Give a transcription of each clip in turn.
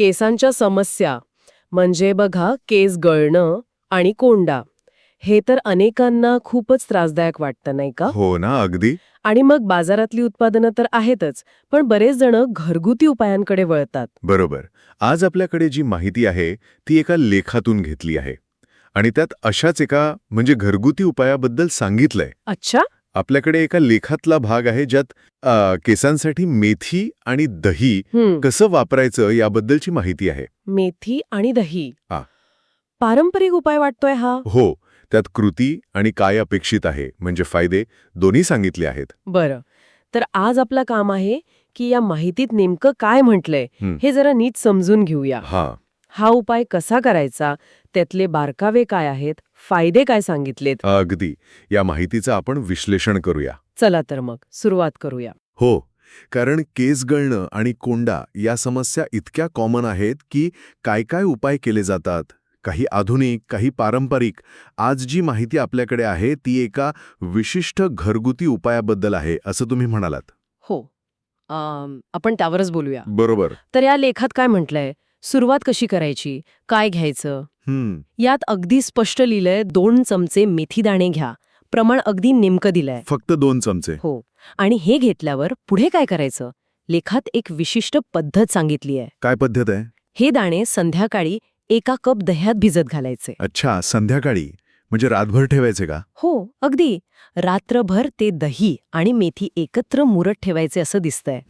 केसांच्या समस्या. म्हणजे बघा केस गळणं आणि कोंडा. हे तर अनेकांना खूपच त्रासदायक वाटतं नाही का? हो ना अगदी. आणि मग बाजारातली उत्पादनं तर आहेतच पण बरेच जण घरगुती उपायांकडे वळतात. बरोबर. आज आपल्याकडे जी माहिती आहे ती एका लेखातून घेतली आहे. आणि त्यात अशाच एका म्हणजे घरगुती उपायाबद्दल सांगितलंय. अच्छा. आपल्याकडे एका लेखातला भाग आहे ज्यात अ, केसांसाठी मेथी आणि दही हं, कसं वापरायचं याबद्दलची माहिती आहे. मेथी आणि दही. हा. पारंपरिक उपाय वाटतोय हा? हो. त्यात कृती आणि काय अपेक्षित आहे म्हणजे फायदे दोन्ही सांगितले आहेत. बरं. तर आज आपलं काम आहे की या माहितीत नेमकं काय म्हटलंय हं. हे जरा नीट समजून घेऊया. हा. हा उपाय कसा करायचा त्यातले बारकावे काय आहेत फायदे काय सांगितलेत? अगदी. या माहितीचं आपण विश्लेषण करूया. चला तर मग सुरुवात करूया. हो. कारण केस गळणं आणि कोंडा या समस्या इतक्या कॉमन आहेत की काय काय उपाय केले जातात? काही आधुनिक काही पारंपरिक. आज जी माहिती आपल्याकडे आहे ती एका विशिष्ट घरगुती उपायाबद्दल आहे असं तुम्ही म्हणालात. हो. आपण त्यावरच बोलूया. बरोबर. तर या लेखात काय म्हटलंय? सुरुवात कशी करायची? काय घ्यायचं? हम्म. यात अगदी स्पष्ट लिहिलंय दोन चमचे मेथीदाणे घ्या. प्रमाण अगदी नेमकं दिलंय. फक्त दोन चमचे. हो. आणि हे घेतल्यावर पुढे काय करायचं? लेखात एक विशिष्ट पद्धत सांगितली आहे काय पद्धत आहे? हे दाणे संध्याकाळी एका कप दह्यात भिजत घालायचे. अच्छा संध्याकाळी? म्हणजे रातभर ठेवायचे का? हो अगदी. रात्रभर ते दही आणि मेथी एकत्र मुरत ठेवायचे असं दिसतंय.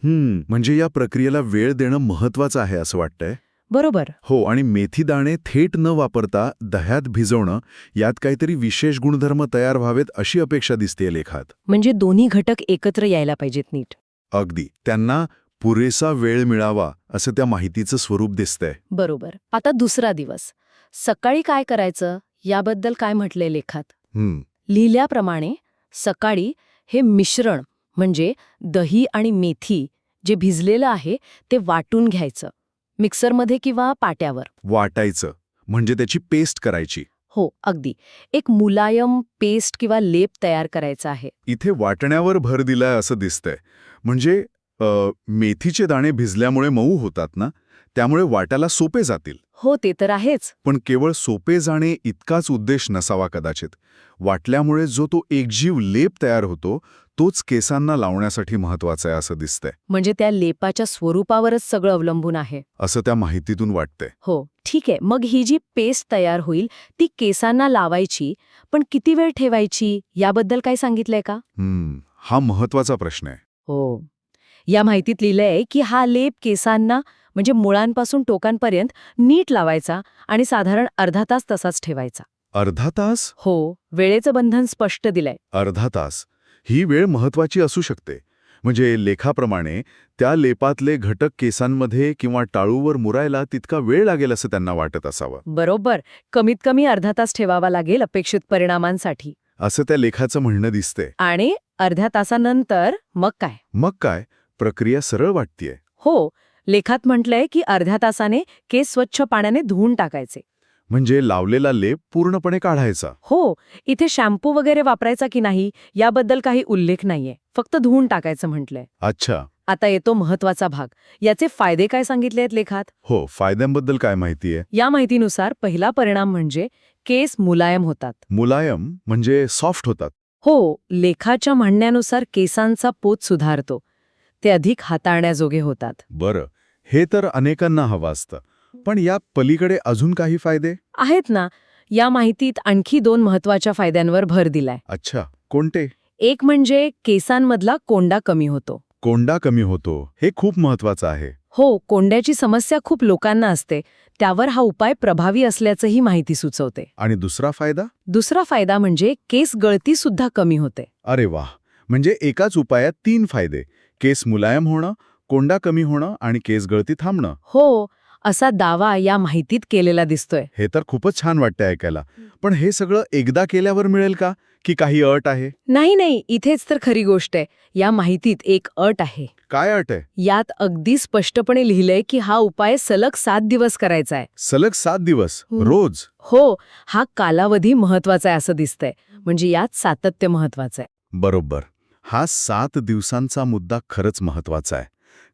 म्हणजे या प्रक्रियेला वेळ देणं महत्वाचं आहे असं वाटतंय? बरोबर. हो आणि मेथी दाणे थेट न वापरता दह्यात भिजवणं यात काहीतरी विशेष गुणधर्म तयार व्हावेत अशी अपेक्षा दिसते लेखात. म्हणजे दोन्ही घटक एकत्र यायला पाहिजेत नीट. अगदी. त्यांना पुरेसा वेळ मिळावा असं त्या माहितीचं स्वरूप दिसतंय. बरोबर. आता दुसरा दिवस. सकाळी काय करायचं? याबद्दल काय म्हटलंय लेखात? हम्म. लिहिल्याप्रमाणे सकाळी हे मिश्रण म्हणजे दही आणि मेथी जे भिजलेलं आहे ते वाटून घ्यायचं. मिक्सरमध्ये किंवा पाट्यावर. वाटायचं म्हणजे त्याची पेस्ट करायची. हो अगदी. एक मुलायम पेस्ट किंवा लेप तयार करायचा आहे. इथे वाटण्यावर भर दिलाय असं दिसतंय. म्हणजे अ, मेथीचे दाणे भिजल्यामुळे मऊ होतात ना? त्यामुळे वाटायला सोपे जातील. हो ते तर आहेच. पण केवळ सोपे जाणे इतकाच उद्देश नसावा कदाचित. वाटल्यामुळे जो तो एकजीव लेप तयार होतो तोच केसांना लावण्यासाठी महत्त्वाचा आहे असं दिसतंय. म्हणजे त्या लेपाच्या स्वरूपावरच सगळं अवलंबून आहे. असं त्या माहितीतून वाटतंय. हो ठीक आहे. मग ही जी पेस्ट तयार होईल ती केसांना लावायची पण किती वेळ ठेवायची? याबद्दल काय सांगितलंय का? हा महत्त्वाचा प्रश्न आहे. हो. या माहितीत लिहिलंय की हा लेप केसांना म्हणजे मुळांपासून टोकांपर्यंत नीट लावायचा आणि साधारण अर्धा तास तसाच ठेवायचा. अर्धा तास? हो वेळेचं बंधन स्पष्ट दिलंय. अर्धा तास. ही वेळ महत्वाची असू शकते. म्हणजे लेखाप्रमाणे त्या लेपातले घटक केसांमध्ये किंवा टाळूवर मुरायला तितका वेळ लागेल असं त्यांना वाटत असावं. बरोबर. कमीत कमी अर्धा तास ठेवावा लागेल अपेक्षित परिणामांसाठी. असं त्या लेखाचं म्हणणं दिसतंय. आणि अर्ध्या तासानंतर मग काय? मग काय? प्रक्रिया सरळ वाटतीये. हो. लेखात म्हटलंय की अर्ध्या तासाने केस स्वच्छ पाण्याने धुवून टाकायचे. म्हणजे लावलेला लेप पूर्णपणे काढायचा. हो इथे शॅम्पू वगैरे वापरायचा की नाही याबद्दल काही उल्लेख नाहीये. फक्त धुवून टाकायचं म्हटलंय. अच्छा. आता येतो महत्त्वाचा भाग. याचे फायदे काय सांगितले आहेत लेखात? हो फायद्यांबद्दल काय माहितीये? या माहितीनुसार पहिला परिणाम म्हणजे केस मुलायम होतात. मुलायम म्हणजे सॉफ्ट होतात. हो लेखाच्या म्हणण्यानुसार केसांचा पोत सुधारतो. ते अधिक हाताळण्याजोगे होतात. बरं हे तर अनेकांना हवं असतं. पण या पलीकडे अजून काही फायदे? आहेत ना. या माहितीत आणखी दोन महत्त्वाच्या फायद्यांवर भर दिलाय. अच्छा. कोणते? एक म्हणजे केसांमधला कोंडा कमी होतो. कोंडा कमी होतो. हे खूप महत्वाचं आहे. हो कोंड्याची समस्या खूप लोकांना असते. त्यावर हा उपाय प्रभावी असल्याचंही माहिती सुचवते. आणि दुसरा फायदा? दुसरा फायदा म्हणजे केस गळती सुद्धा कमी होते. अरे वाह! म्हणजे एकाच उपायात तीन फायदे. केस मुलायम होणं कोंडा कमी होणं आणि केस गळती थांबणं. हो असा दावा या माहितीत केलेला दिसतोय. हे तर खूपच छान वाटतंय ऐकायला. पण हे सगळं एकदा केल्यावर मिळेल का? की काही अट आहे? नाही नाही इथेच तर खरी गोष्ट आहे. या माहितीत एक अट आहे. काय अट आहे? यात अगदी स्पष्टपणे लिहिलंय की हा उपाय सलग सात दिवस करायचा आहे. सलग सात दिवस. रोज? हो हा कालावधी महत्त्वाचा आहे असं दिसतंय. म्हणजे यात सातत्य महत्वाचं आहे. बरोबर. हा सात दिवसांचा मुद्दा खरंच महत्त्वाचा आहे.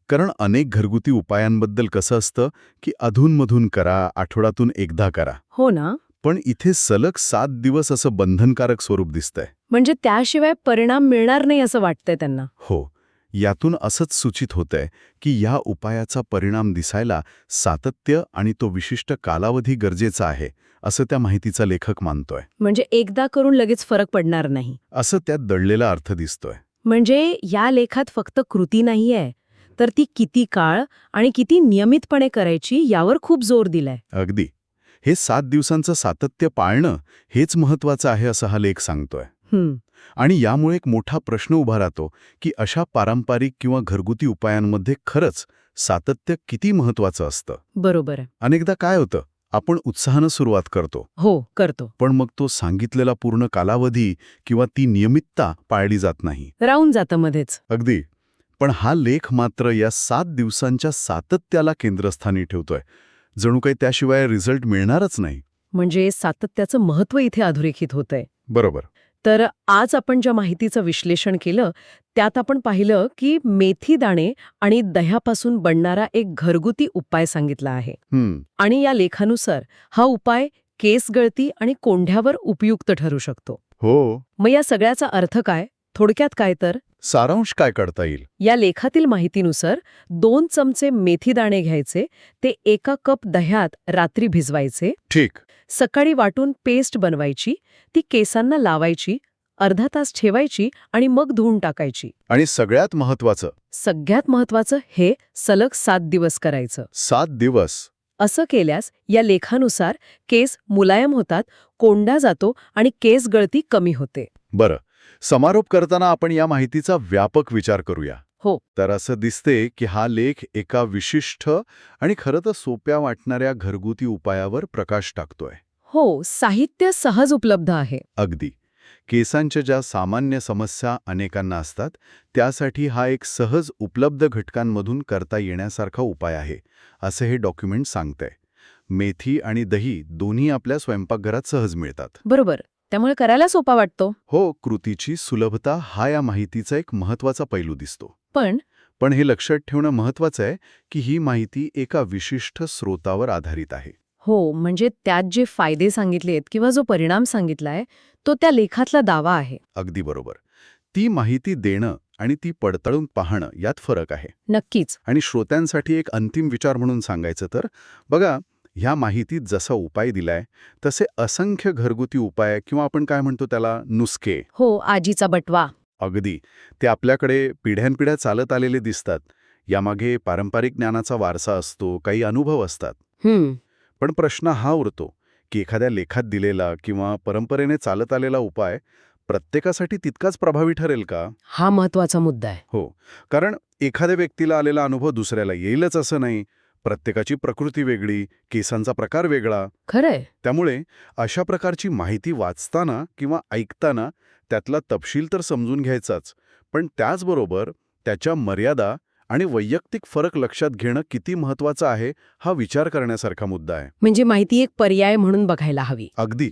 कारण अनेक घरगुती उपायांबद्दल कसं असतं की अधूनमधून करा आठवड्यातून एकदा करा. हो ना? पण इथे सलग सात दिवस असं बंधनकारक स्वरूप दिसतंय. म्हणजे त्याशिवाय परिणाम मिळणार नाही असं वाटतंय त्यांना. हो. यातून असंच सूचित होतंय की या उपायाचा परिणाम दिसायला सातत्य आणि तो विशिष्ट कालावधी गरजेचा आहे असं त्या माहितीचा लेखक मानतोय. म्हणजे एकदा करून लगेच फरक पडणार नाही. असं त्यात दडलेला अर्थ दिसतोय. म्हणजे या लेखात फक्त कृती नाहीये तर ती किती काळ आणि किती नियमितपणे करायची यावर खूप जोर दिलाय. अगदी. हे सात दिवसांचं सातत्य पाळणं हेच महत्वाचं आहे असं हा लेख सांगतोय. आणि यामुळे एक मोठा प्रश्न उभा राहतो की अशा पारंपरिक किंवा घरगुती उपायांमध्ये खरंच सातत्य किती महत्वाचं असतं? बरोबर. अनेकदा काय होतं? आपण उत्साहानं सुरुवात करतो. हो करतो. पण मग तो सांगितलेला पूर्ण कालावधी किंवा ती नियमितता पाळली जात नाही. राहून जातं मध्येच. अगदी. पण हा लेख मात्र या सात दिवसांच्या सातत्याला केंद्रस्थानी ठेवतोय. जणू काही त्याशिवाय रिझल्ट मिळणारच नाही. म्हणजे सातत्याचं महत्त्व इथे अधोरेखित होतंय. बरोबर. तर आज आपण ज्या माहितीचं विश्लेषण केलं त्यात आपण पाहिलं की मेथी दाणे आणि दह्यापासून बनणारा एक घरगुती उपाय सांगितला आहे. आणि या लेखानुसार हा उपाय केस गळती आणि कोंढ्यावर उपयुक्त ठरू शकतो. हो. मग या सगळ्याचा अर्थ काय? थोडक्यात काय तर? सारांश काय काढता येईल? या लेखातील माहितीनुसार दोन चमचे मेथी दाणे घ्यायचे ते एका कप दह्यात रात्री भिजवायचे. ठीक. सकाळी वाटून पेस्ट बनवायची ती केसांना लावायची अर्धा तास ठेवायची आणि मग धुवून टाकायची. आणि सगळ्यात महत्वाचं सगळ्यात महत्वाचं हे सलग सात दिवस करायचं. सात दिवस. असं केल्यास या लेखानुसार केस मुलायम होतात कोंडा जातो आणि केस गळती कमी होते. बरं. समारोप करताना आपण या माहितीचा व्यापक विचार करूया. हो. तर असं दिसते की हा लेख एका विशिष्ट आणि खरं तर सोप्या वाटणाऱ्या घरगुती उपायावर प्रकाश टाकतोय. हो साहित्य सहज उपलब्ध आहे. अगदी. केसांच्या ज्या सामान्य समस्या अनेकांना असतात त्यासाठी हा एक सहज उपलब्ध घटकांमधून करता येण्यासारखा उपाय आहे असं हे डॉक्युमेंट सांगतंय. मेथी आणि दही दोन्ही आपल्या स्वयंपाकघरात सहज मिळतात. बरोबर. त्यामुळे करायला सोपा वाटतो. हो कृतीची सुलभता हा या माहितीचा एक महत्त्वाचा पैलू दिसतो. पण पण हे लक्षात ठेवणं महत्वाचं आहे की ही माहिती एका विशिष्ट स्रोतावर आधारित आहे. हो म्हणजे त्यात जे फायदे सांगितलेत किंवा जो परिणाम सांगितलाय तो त्या लेखातला दावा आहे. अगदी बरोबर. ती माहिती देणं आणि ती पडताळून पाहणं यात फरक आहे. नक्कीच. आणि श्रोत्यांसाठी एक अंतिम विचार म्हणून सांगायचं तर बघा ह्या माहितीत जसा उपाय दिलाय तसे असंख्य घरगुती उपाय किंवा आपण काय म्हणतो त्याला नुसके हो आजीचा बटवा. अगदी. ते आपल्याकडे पिढ्यानपिढ्या चालत आलेले दिसतात. यामागे पारंपरिक ज्ञानाचा वारसा असतो काही अनुभव असतात. पण प्रश्न हा उरतो की एखाद्या लेखात दिलेला किंवा परंपरेने चालत आलेला उपाय प्रत्येकासाठी तितकाच प्रभावी ठरेल का? हा महत्त्वाचा मुद्दा आहे. हो. कारण एखाद्या व्यक्तीला आलेला अनुभव दुसऱ्याला येईलच असं नाही. प्रत्येकाची प्रकृती वेगळी केसांचा प्रकार वेगळा. खरंय. त्यामुळे अशा प्रकारची माहिती वाचताना किंवा ऐकताना त्यातला तपशील तर समजून घ्यायचाच. पण त्याचबरोबर त्याच्या मर्यादा आणि वैयक्तिक फरक लक्षात घेणं किती महत्वाचं आहे हा विचार करण्यासारखा मुद्दा आहे. म्हणजे माहिती एक पर्याय म्हणून बघायला हवी. अगदी.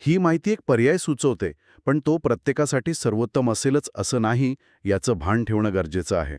ही माहिती एक पर्याय सुचवते पण तो प्रत्येकासाठी सर्वोत्तम असेलच असं नाही याचं भान ठेवणं गरजेचं आहे.